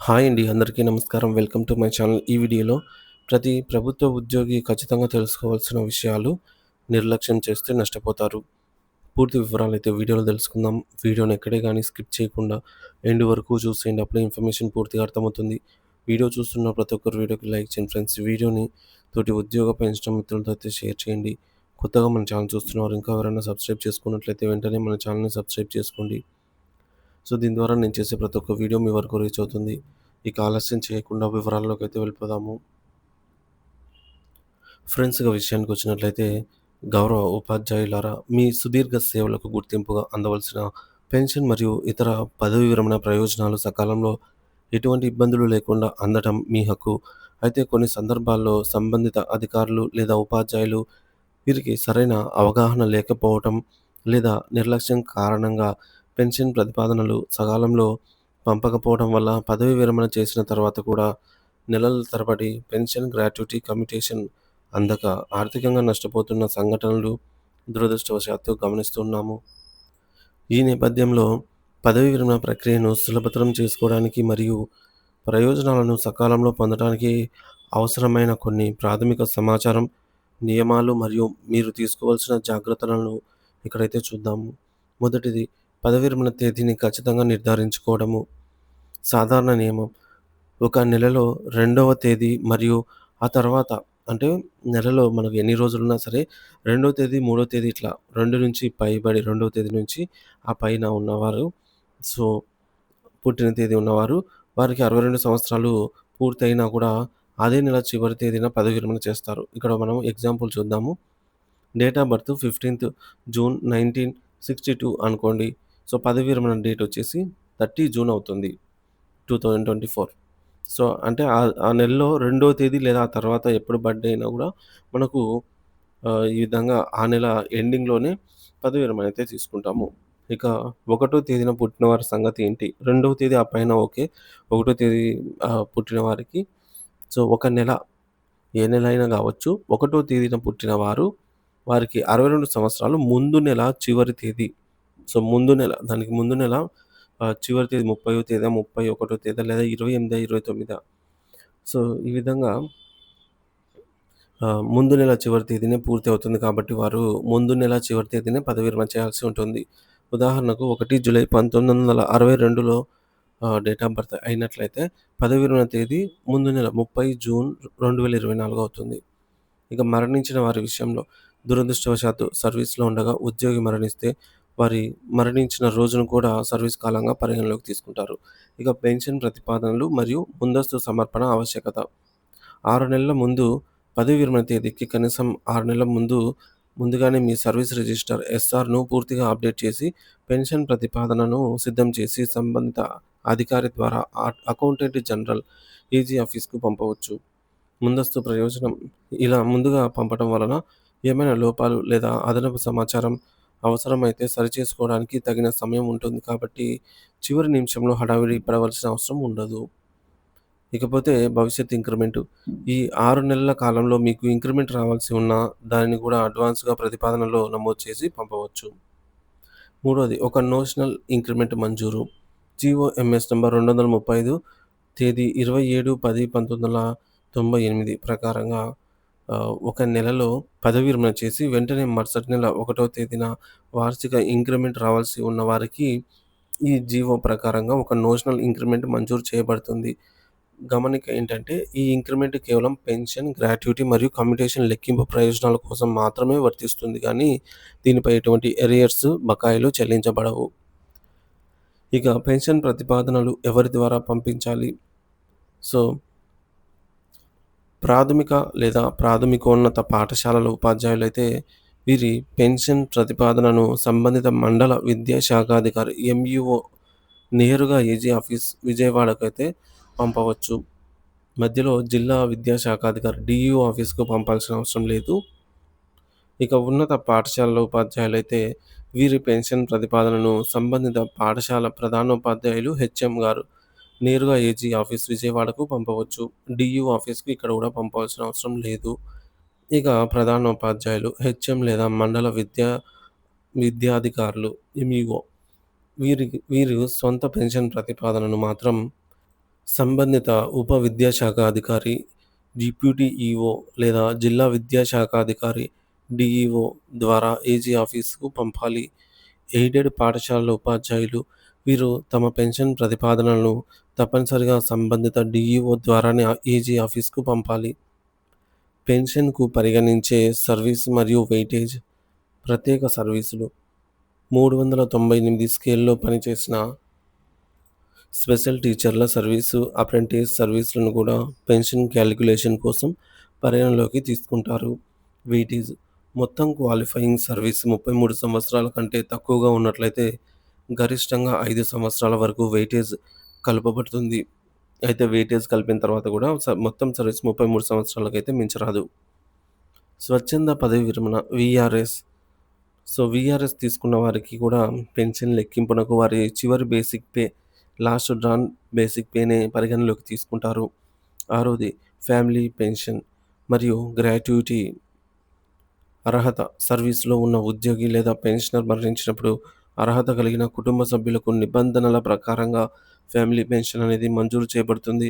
Hi అండి. అందరికీ నమస్కారం. Welcome to my channel. ఈ వీడియోలో ప్రతి ప్రభుత్వ ఉద్యోగి ఖచ్చితంగా తెలుసుకోవాల్సిన విషయాలు నిర్లక్ష్యం చేస్తే నష్టపోతారు. పూర్తి వివరాలు అయితే వీడియోలో తెలుసుకుందాం. వీడియోని ఎక్కడే కానీ స్కిప్ చేయకుండా ఎండ్ వరకు చూసేయండి. అప్పుడే ఇన్ఫర్మేషన్ పూర్తిగా అర్థమవుతుంది. వీడియో చూస్తున్న ప్రతి ఒక్కరు వీడియోకి లైక్ చేయండి ఫ్రెండ్స్. వీడియోని తోటి ఉద్యోగ పెంచడం మిత్రులతో అయితే షేర్ చేయండి. కొత్తగా మన ఛానల్ చూస్తున్నవారు ఇంకా ఎవరైనా సబ్స్క్రైబ్ చేసుకున్నట్లయితే వెంటనే మన ఛానల్‌ని సబ్స్క్రైబ్ చేసుకోండి. సో, దీని ద్వారా నేను చేసే ప్రతి ఒక్క వీడియో మీ వరకు రీచ్ అవుతుంది. ఇక ఆలస్యం చేయకుండా వివరాల్లోకైతే వెళ్ళిపోదాము. ఫ్రెండ్స్గా విషయానికి వచ్చినట్లయితే గౌరవ ఉపాధ్యాయులారా, మీ సుదీర్ఘ సేవలకు గుర్తింపుగా అందవలసిన పెన్షన్ మరియు ఇతర పదవీ విరమణ ప్రయోజనాలు సకాలంలో ఎటువంటి ఇబ్బందులు లేకుండా అందటం మీ హక్కు. అయితే కొన్ని సందర్భాల్లో సంబంధిత అధికారులు లేదా ఉపాధ్యాయులు వీరికి సరైన అవగాహన లేకపోవటం లేదా నిర్లక్ష్యం కారణంగా పెన్షన్ ప్రతిపాదనలు సకాలంలో పంపకపోవడం వల్ల పదవీ విరమణ చేసిన తర్వాత కూడా నెలల తరబడి పెన్షన్ గ్రాట్యుటీ కమ్యూటేషన్ అందక ఆర్థికంగా నష్టపోతున్న సంఘటనలు దురదృష్టవశాత్తు గమనిస్తున్నాము. ఈ నేపథ్యంలో పదవీ విరమణ ప్రక్రియను సులభతరం చేసుకోవడానికి మరియు ప్రయోజనాలను సకాలంలో పొందడానికి అవసరమైన కొన్ని ప్రాథమిక సమాచారం, నియమాలు మరియు మీరు తీసుకోవాల్సిన జాగ్రత్తలను ఇక్కడైతే చూద్దాము. మొదటిది పదవి విరమణ తేదీని ఖచ్చితంగా నిర్ధారించుకోవడము. సాధారణ నియమం ఒక నెలలో రెండవ తేదీ మరియు ఆ తర్వాత అంటే నెలలో మనకు ఎన్ని రోజులున్నా సరే రెండో తేదీ, మూడో తేదీ ఇట్లా రెండు నుంచి పైబడి రెండో తేదీ నుంచి ఆ పైన ఉన్నవారు సో, పుట్టిన తేదీ ఉన్నవారు వారికి 62 సంవత్సరాలు పూర్తయినా కూడా అదే నెల చివరి తేదీన పదవి విరమణ చేస్తారు. ఇక్కడ మనం ఎగ్జాంపుల్ చూద్దాము. డేట్ ఆఫ్ బర్త్ 15థ్ జూన్ 1962 అనుకోండి. సో, పదవి విరమణ డేట్ వచ్చేసి 30 జూన్ అవుతుంది. 2024 సో, అంటే ఆ నెలలో రెండో తేదీ లేదా ఆ తర్వాత ఎప్పుడు బర్త్‌డే అయినా కూడా మనకు ఈ విధంగా ఆ నెల ఎండింగ్‌లోనే పదవి విరమణ అయితే తీసుకుంటాము. ఇక ఒకటో తేదీన పుట్టినవారి సంగతి ఏంటి? రెండవ తేదీ ఆ పైన ఓకే. ఒకటో తేదీ పుట్టిన వారికి సో, ఒక నెల ఏ నెల అయినా కావచ్చు. ఒకటో తేదీన పుట్టిన వారు వారికి 62 సంవత్సరాలు ముందు నెల చివరి తేదీ. సో, ముందు నెల దానికి ముందు నెల చివరి తేదీ 30 తేదా, 31 తేదా లేదా 28, 29 సో, ఈ విధంగా ముందు నెల చివరి తేదీనే పూర్తి అవుతుంది కాబట్టి వారు ముందు నెల చివరి తేదీనే పదవీ విరమణ చేయాల్సి ఉంటుంది. ఉదాహరణకు ఒకటి జూలై పంతొమ్మిది వందల అరవై రెండులో డేట్ ఆఫ్ బర్త్ అయినట్లయితే పదవి విరమణ తేదీ ముందు నెల 30 జూన్ 2024 అవుతుంది. ఇక మరణించిన వారి విషయంలో దురదృష్టవశాత్తు సర్వీస్‌లో ఉండగా ఉద్యోగి మరణిస్తే వారి మరణించిన రోజును కూడా సర్వీస్ కాలంగా పరిగణలోకి తీసుకుంటారు. ఇక పెన్షన్ ప్రతిపాదనలు మరియు ముందస్తు సమర్పణ ఆవశ్యకత. ఆరు నెలల ముందు పదవి విరమణ తేదీకి కనీసం ఆరు నెలల ముందు ముందుగానే మీ సర్వీస్ రిజిస్టర్ ఎస్ఆర్‌ను పూర్తిగా అప్డేట్ చేసి పెన్షన్ ప్రతిపాదనను సిద్ధం చేసి సంబంధిత అధికారి ద్వారా అకౌంటెంట్ జనరల్ ఏజీ ఆఫీస్‌కు పంపవచ్చు. ముందస్తు ప్రయోజనం ఇలా ముందుగా పంపడం వలన ఏమైనా లోపాలు లేదా అదనపు సమాచారం అవసరమైతే సరిచేసుకోవడానికి తగిన సమయం ఉంటుంది కాబట్టి చివరి నిమిషంలో హడావిడి పడవలసిన అవసరం ఉండదు. ఇకపోతే భవిష్యత్ ఇంక్రిమెంట్ ఈ ఆరు నెలల కాలంలో మీకు ఇంక్రిమెంట్ రావాల్సి ఉన్నా దానిని కూడా అడ్వాన్స్‌గా ప్రతిపాదనలో నమోదు చేసి పంపవచ్చు. మూడోది ఒక నోషనల్ ఇంక్రిమెంట్ మంజూరు. జిఓఎంఎస్ నెంబర్ రెండు వందల ముప్పై ఐదు తేదీ 27/10/1998 ప్రకారంగా ఒక నెలలో పదవీ విరమణ చేసి వెంటనే మరుసటి నెల ఒకటో తేదీన వార్షిక ఇంక్రిమెంట్ రావాల్సి ఉన్న వారికి ఈ జీవో ప్రకారంగా ఒక నోషనల్ ఇంక్రిమెంట్ మంజూరు చేయబడుతుంది. గమనిక ఏంటంటే ఈ ఇంక్రిమెంట్ కేవలం పెన్షన్, గ్రాట్యుటీ మరియు కమ్యూటేషన్ లెక్కింపు ప్రయోజనాల కోసం మాత్రమే వర్తిస్తుంది కానీ దీనిపై ఎటువంటి ఎరియర్స్, బకాయిలు చెల్లించబడవు. ఇక పెన్షన్ ప్రతిపాదనలు ఎవరి ద్వారా పంపించాలి? సో ప్రాథమిక లేదా ప్రాథమికోన్నత పాఠశాలల ఉపాధ్యాయులైతే వీరి పెన్షన్ ప్రతిపాదనను సంబంధిత మండల విద్యాశాఖాధికారి ఎంఈఓ నేరుగా ఏజీ ఆఫీస్ విజయవాడకైతే పంపవచ్చు. మధ్యలో జిల్లా విద్యా డిఈఓ ఆఫీస్‌కు పంపాల్సిన అవసరం లేదు. ఇక ఉన్నత పాఠశాలల ఉపాధ్యాయులైతే వీరి పెన్షన్ ప్రతిపాదనను సంబంధిత పాఠశాల ప్రధానోపాధ్యాయులు హెచ్ఎం గారు నేరుగా ఏజీ ఆఫీస్ విజయవాడకు పంపవచ్చు. డియు ఆఫీస్‌కి ఇక్కడ కూడా పంపాల్సిన అవసరం లేదు. ఇక ప్రధాన ఉపాధ్యాయులు హెచ్ఎం లేదా మండల విద్యా విద్యాధికారులు ఎంఈఓ వీరి వీరు సొంత పెన్షన్ ప్రతిపాదనను మాత్రం సంబంధిత ఉప విద్యాశాఖ అధికారి, డిప్యూటీ ఈఓ లేదా జిల్లా విద్యాశాఖ అధికారి డిఈఓ ద్వారా ఏజీ ఆఫీస్కు పంపాలి. ఎయిడెడ్ పాఠశాలల ఉపాధ్యాయులు వీరు తమ పెన్షన్ ప్రతిపాదనలను తప్పనిసరిగా సంబంధిత డిఈఓ ద్వారానే ఏజీ ఆఫీస్కు పంపాలి. పెన్షన్కు పరిగణించే సర్వీస్ మరియు వెయిటేజ్ ప్రత్యేక సర్వీసులు మూడు వందల తొంభై ఎనిమిది స్కేల్లో పనిచేసిన స్పెషల్ టీచర్ల సర్వీసు అప్రెంటిస్ సర్వీసులను కూడా పెన్షన్ క్యాలిక్యులేషన్ కోసం పరిగణలోకి తీసుకుంటారు. వీటీజ్ మొత్తం క్వాలిఫైయింగ్ సర్వీస్ ముప్పై మూడు సంవత్సరాల కంటే తక్కువగా ఉన్నట్లయితే గరిష్టంగా ఐదు సంవత్సరాల వరకు వెయిటేజ్ కలుపబడుతుంది. అయితే వెయిటేజ్ కలిపిన తర్వాత కూడా మొత్తం సర్వీస్ ముప్పై మూడు సంవత్సరాలకైతే మించరాదు. స్వచ్ఛంద పదవీ విరమణ విఆర్ఎస్ సో వీఆర్ఎస్ తీసుకున్న వారికి కూడా పెన్షన్ లెక్కింపునకు వారి చివరి basic pay last drawn basic పేనే పరిగణలోకి తీసుకుంటారు. ఆరోది ఫ్యామిలీ పెన్షన్ మరియు గ్రాట్యుటీ అర్హత సర్వీస్లో ఉన్న ఉద్యోగి లేదా పెన్షనర్ మరణించినప్పుడు అర్హత కలిగిన కుటుంబ సభ్యులకు నిబంధనల ప్రకారంగా ఫ్యామిలీ పెన్షన్ అనేది మంజూరు చేయబడుతుంది.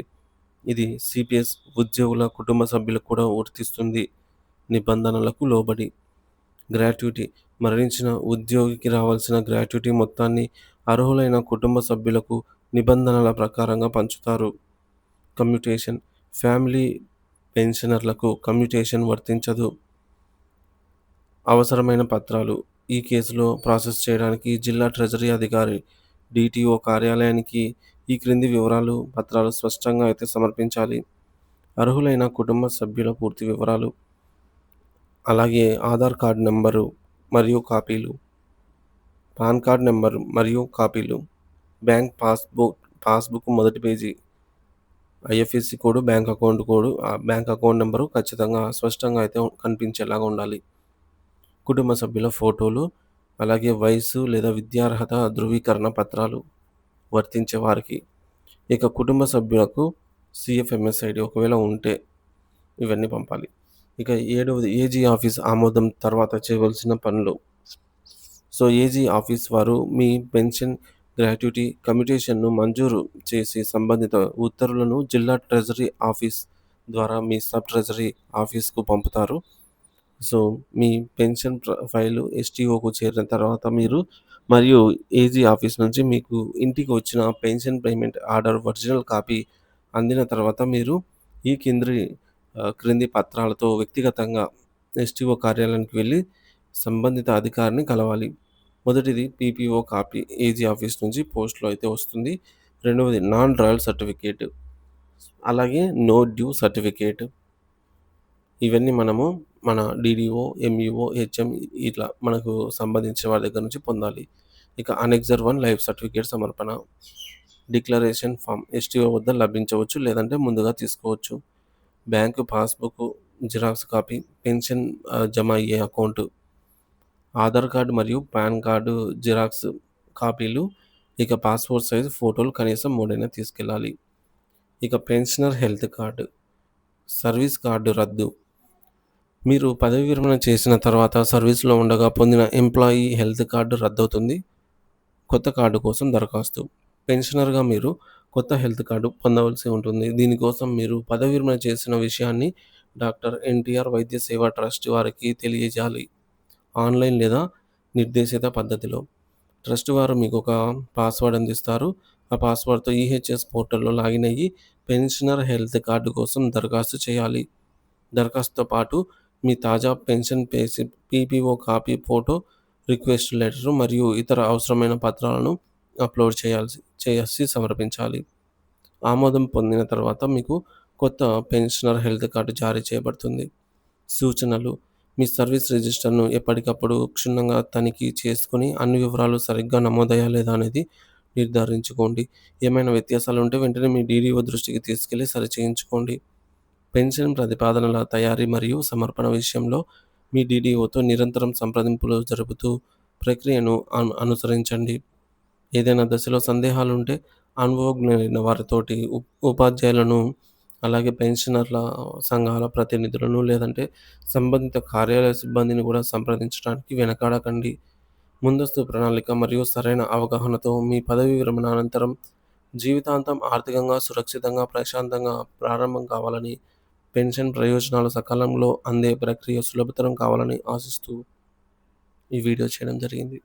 ఇది సిపిఎస్ ఉద్యోగుల కుటుంబ సభ్యులకు కూడా వర్తిస్తుంది. నిబంధనలకు లోబడి గ్రాట్యుటీ మరణించిన ఉద్యోగికి రావాల్సిన గ్రాట్యుటీ మొత్తాన్ని అర్హులైన కుటుంబ సభ్యులకు నిబంధనల ప్రకారంగా పంచుతారు. కమ్యూటేషన్ ఫ్యామిలీ పెన్షనర్లకు కమ్యూటేషన్ వర్తించదు. అవసరమైన పత్రాలు ఈ కేసులో ప్రాసెస్ చేయడానికి జిల్లా ట్రెజరీ అధికారి డిటిఓ కార్యాలయానికి ఈ క్రింది వివరాలు, పత్రాలు స్పష్టంగా అయితే సమర్పించాలి. అర్హులైన కుటుంబ సభ్యుల పూర్తి వివరాలు, అలాగే ఆధార్ కార్డ్ నెంబరు మరియు కాపీలు, పాన్ కార్డ్ నెంబర్ మరియు కాపీలు, బ్యాంక్ పాస్‌బుక్ పాస్‌బుక్ మొదటి page, IFSC code, bank account code, bank account number ఖచ్చితంగా స్పష్టంగా అయితే కనిపించేలాగా ఉండాలి. కుటుంబ సభ్యుల ఫోటోలు, అలాగే వయసు లేదా విద్యార్హత ధృవీకరణ పత్రాలు వర్తించే వారికి. ఇక కుటుంబ సభ్యులకు సిఎఫ్ఎంఎస్ ఐడి ఒకవేళ ఉంటే ఇవన్నీ పంపాలి. ఇక ఏడవది ఏజీ ఆఫీస్ ఆమోదం తర్వాత చేయవలసిన పనులు. సో ఏజీ ఆఫీస్ వారు మీ పెన్షన్, గ్రాట్యుటీ, కమ్యూటేషన్ను మంజూరు చేసి సంబంధిత ఉత్తర్వులను జిల్లా ట్రెజరీ ఆఫీస్ ద్వారా మీ సబ్ ట్రెజరీ ఆఫీస్‌కు పంపుతారు. సో మీ పెన్షన్ ఫైలు ఎస్టీఓకు చేరిన తర్వాత మీరు మరియు ఏజీ ఆఫీస్ నుంచి మీకు ఇంటికి వచ్చిన pension payment order original copy అందిన తర్వాత మీరు ఈ కింది క్రింది పత్రాలతో వ్యక్తిగతంగా ఎస్టీఓ కార్యాలయానికి వెళ్ళి సంబంధిత అధికారిని కలవాలి. మొదటిది పీపీఓ కాపీ ఏజీ ఆఫీస్ నుంచి పోస్ట్‌లో అయితే వస్తుంది. రెండవది నాన్ రాయల్ సర్టిఫికేట్ అలాగే నో డ్యూ సర్టిఫికేట్. ఇవన్నీ మనము మన డీడీఓ, ఎంఈఓ, హెచ్ఎం ఇట్లా మనకు సంబంధించిన వారి దగ్గర నుంచి పొందాలి. ఇక అనెక్సర్ వన్ లైఫ్ సర్టిఫికేట్ సమర్పణ. డిక్లరేషన్ ఫామ్ ఎస్టీఓ వద్ద లభించవచ్చు లేదంటే ముందుగా తీసుకోవచ్చు. Bank passbook xerox copy, pension జమ అయ్యే అకౌంట్, ఆధార్ కార్డ్ మరియు పాన్ కార్డు జిరాక్స్ కాపీలు, ఇక పాస్‌పోర్ట్ సైజ్ ఫోటోలు కనీసం మూడైనా తీసుకెళ్ళాలి ఇక pensioner health card service card రద్దు మీరు పదవీ విరమణ చేసిన తర్వాత సర్వీస్‌లో ఉండగా పొందిన ఎంప్లాయీ హెల్త్ కార్డు రద్దవుతుంది. కొత్త కార్డు కోసం దరఖాస్తు పెన్షనర్‌గా మీరు కొత్త హెల్త్ కార్డు పొందవలసి ఉంటుంది. దీనికోసం మీరు పదవీ విరమణ చేసిన విషయాన్ని డాక్టర్ ఎన్టీఆర్ వైద్య సేవా ట్రస్ట్ వారికి తెలియజేయాలి. ఆన్‌లైన్ లేదా నిర్దేశిత పద్ధతిలో. ట్రస్ట్ వారు మీకు ఒక పాస్‌వర్డ్ అందిస్తారు. ఆ పాస్‌వర్డ్‌తో ఈహెచ్ఎస్ పోర్టల్‌లో లాగిన్ అయ్యి పెన్షనర్ హెల్త్ కార్డు కోసం దరఖాస్తు చేయాలి. దరఖాస్తుతో పాటు మీ తాజా పెన్షన్ పేసి PPO copy photo, request letter మరియు ఇతర అవసరమైన పత్రాలను అప్‌లోడ్ చేయాల్సి చేసి సమర్పించాలి. ఆమోదం పొందిన తర్వాత మీకు కొత్త పెన్షనర్ హెల్త్ కార్డు జారీ చేయబడుతుంది. సూచనలు మీ సర్వీస్ రిజిస్టర్‌ను ఎప్పటికప్పుడు క్షుణ్ణంగా తనిఖీ చేసుకుని అన్ని వివరాలు సరిగ్గా నమోదయ్యా లేదా అనేది నిర్ధారించుకోండి. ఏమైనా వ్యత్యాసాలు ఉంటే వెంటనే మీ డీడీఓ దృష్టికి తీసుకెళ్ళి సరిచేయించుకోండి. పెన్షన్ ప్రతిపాదనల తయారీ మరియు సమర్పణ విషయంలో మీ డీడీఓతో నిరంతరం సంప్రదింపులు జరుపుతూ ప్రక్రియను అను అనుసరించండి. ఏదైనా దశలో సందేహాలుంటే అనుభవజ్ఞులైన వారితోటి ఉపాధ్యాయులను, అలాగే పెన్షనర్ల సంఘాల ప్రతినిధులను లేదంటే సంబంధిత కార్యాలయ సిబ్బందిని కూడా సంప్రదించడానికి వెనకాడకండి. ముందస్తు ప్రణాళిక మరియు సరైన అవగాహనతో మీ పదవీ విరమణ అనంతరం జీవితాంతం ఆర్థికంగా సురక్షితంగా, ప్రశాంతంగా ప్రారంభం కావాలని, పెన్షన్ ప్రయోజనాలు సకాలంలో అందే ప్రక్రియ సులభతరం కావాలని ఆశిస్తూ ఈ వీడియో చేయడం జరిగింది.